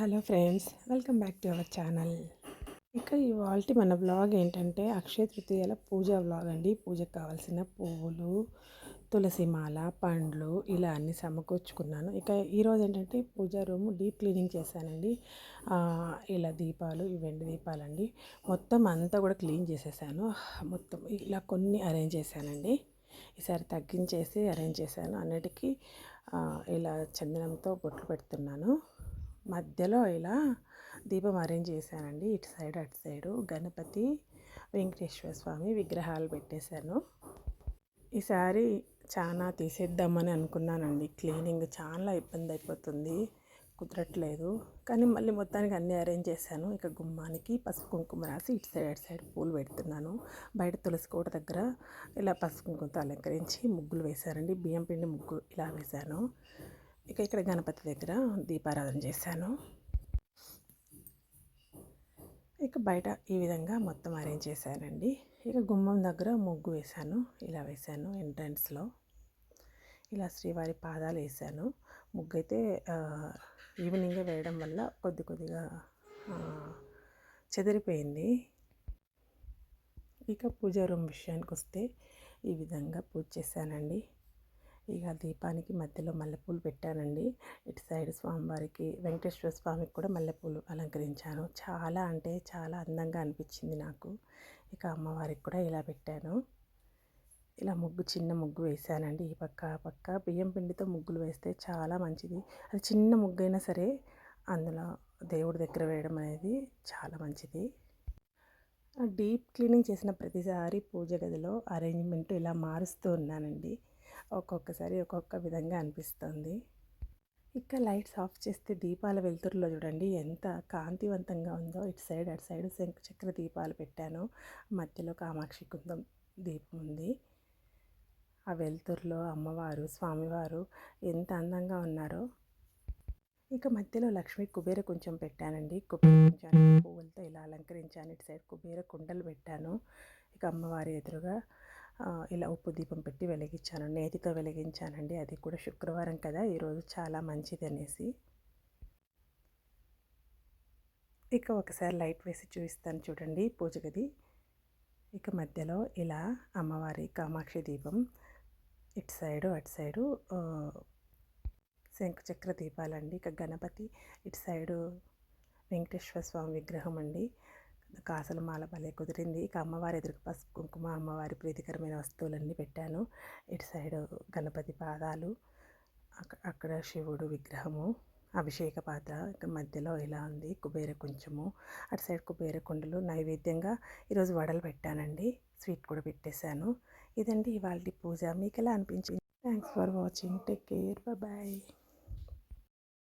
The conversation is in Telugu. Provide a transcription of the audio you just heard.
Hello friends welcome back to our channel. ఇక ఇవాళ మన బ్లాగ్ ఏంటంటే అక్షయ తృతీయాల పూజ బ్లాగ్ అండి. పూజకు కావాల్సిన పువ్వులు తులసి మాల పండ్లు ఇలా అన్నీ సమకూర్చుకున్నాను. ఇక ఈరోజు ఏంటంటే పూజ రూమ్ డీప్ క్లీనింగ్ చేశానండి. ఇలా దీపాలు ఈ దీపాలు దీపాలండి. మొత్తం అంతా కూడా క్లీన్ చేసేసాను. మొత్తం ఇలా కొన్ని అరేంజ్ చేశానండి. ఈసారి తగ్గించేసి అరేంజ్ చేశాను. అన్నిటికీ ఇలా చందనంతో బొట్లు పెడుతున్నాను. మధ్యలో ఇలా దీపం అరేంజ్ చేశానండి. ఇటు సైడ్ అటు సైడు గణపతి వెంకటేశ్వర స్వామి విగ్రహాలు పెట్టేశాను. ఈసారి చాలా తీసేద్దామని అనుకున్నానండి. క్లీనింగ్ చాలా ఇబ్బంది అయిపోతుంది. కుదరట్లేదు. కానీ మళ్ళీ మొత్తానికి అన్నీ అరేంజ్ చేశాను. ఇక గుమ్మానికి పసుపు కుంకుమ రాసి ఇటు సైడ్ అటు సైడ్ పూలు పెడుతున్నాను. బయట తులసి కోట దగ్గర ఇలా పసుపు కుంకుమతో అలంకరించి ముగ్గులు వేశానండి. బియ్యం పిండి ముగ్గు ఇలా వేశాను. ఇక ఇక్కడ గణపతి దగ్గర దీపారాధన చేశాను. ఇక బయట ఈ విధంగా మొత్తం అరేంజ్ చేశానండి. ఇక గుమ్మం దగ్గర ముగ్గు వేశాను. ఇలా వేశాను ఎంట్రన్స్లో ఇలా శ్రీవారి పాదాలు వేసాను ముగ్గు అయితే ఈవినింగే వేయడం వల్ల కొద్ది కొద్దిగా చెదిరిపోయింది. ఇక పూజ రూమ్ విషయానికి వస్తే ఈ విధంగా పూజ చేశానండి. ఇక దీపానికి మధ్యలో మల్లెపూలు పెట్టానండి. ఇటు సైడ్ స్వామివారికి వెంకటేశ్వర స్వామికి కూడా మల్లెపూలు అలంకరించాను. చాలా అంటే చాలా అందంగా అనిపించింది నాకు. ఇక అమ్మవారికి కూడా ఇలా పెట్టాను. ఇలా ముగ్గు చిన్న ముగ్గు వేసానండి ఈ పక్క ఆ పక్క. బియ్యం పిండితో ముగ్గులు వేస్తే చాలా మంచిది. అది చిన్న ముగ్గు అయినా సరే అందులో దేవుడి దగ్గర వేయడం అనేది చాలా మంచిది. డీప్ క్లీనింగ్ చేసిన ప్రతిసారి పూజ గదిలో అరేంజ్మెంట్ ఇలా మారుస్తూ ఉన్నానండి. ఒక్కొక్కసారి ఒక్కొక్క విధంగా అనిపిస్తుంది. ఇక లైట్స్ ఆఫ్ చేస్తే దీపాల వెలుతురులో చూడండి ఎంత కాంతివంతంగా ఉందో. ఇటు సైడ్ అటు సైడ్ శంకు చక్ర దీపాలు పెట్టాను. మధ్యలో కామాక్షి కుందం దీపం ఉంది. ఆ వెలుతురులో అమ్మవారు స్వామివారు ఎంత అందంగా ఉన్నారో. ఇక మధ్యలో లక్ష్మి కుబేర కొంచెం పెట్టానండి. కుబేర కొంచెం పువ్వులతో ఇలా అలంకరించాను. ఇటు సైడ్ కుబేర కుండలు పెట్టాను. ఇక అమ్మవారి ఎదురుగా ఇలా ఉప్పు దీపం పెట్టి వెలిగించాను. నేతితో వెలిగించానండి. అది కూడా శుక్రవారం కదా ఈరోజు చాలా మంచిది అనేసి. ఇక ఒకసారి లైట్ వేసి చూపిస్తాను చూడండి పూజ గది. ఇక మధ్యలో ఇలా అమ్మవారి కామాక్షి దీపం ఇటు సైడు అటు సైడు శంఖచక్ర దీపాలండి. ఇక గణపతి ఇటు సైడు వెంకటేశ్వర స్వామి విగ్రహం అండి. కాసుల మాల భలే కుదిరింది. ఇక అమ్మవారి ఎదురుకు పసుపు కుంకుమ అమ్మవారి ప్రీతికరమైన వస్తువులన్నీ పెట్టాను. ఇటు సైడ్ గణపతి పాదాలు అక్కడ శివుడు విగ్రహము అభిషేక పాత్ర మధ్యలో ఇలా ఉంది. కుబేర కొంచెము. అటు సైడ్ కుబేర కుండలు నైవేద్యంగా ఈరోజు వడలు పెట్టానండి. స్వీట్ కూడా పెట్టేశాను. ఇదండి ఇవాళ పూజ. మీకు ఎలా అనిపించింది? Thanks for watching take care bye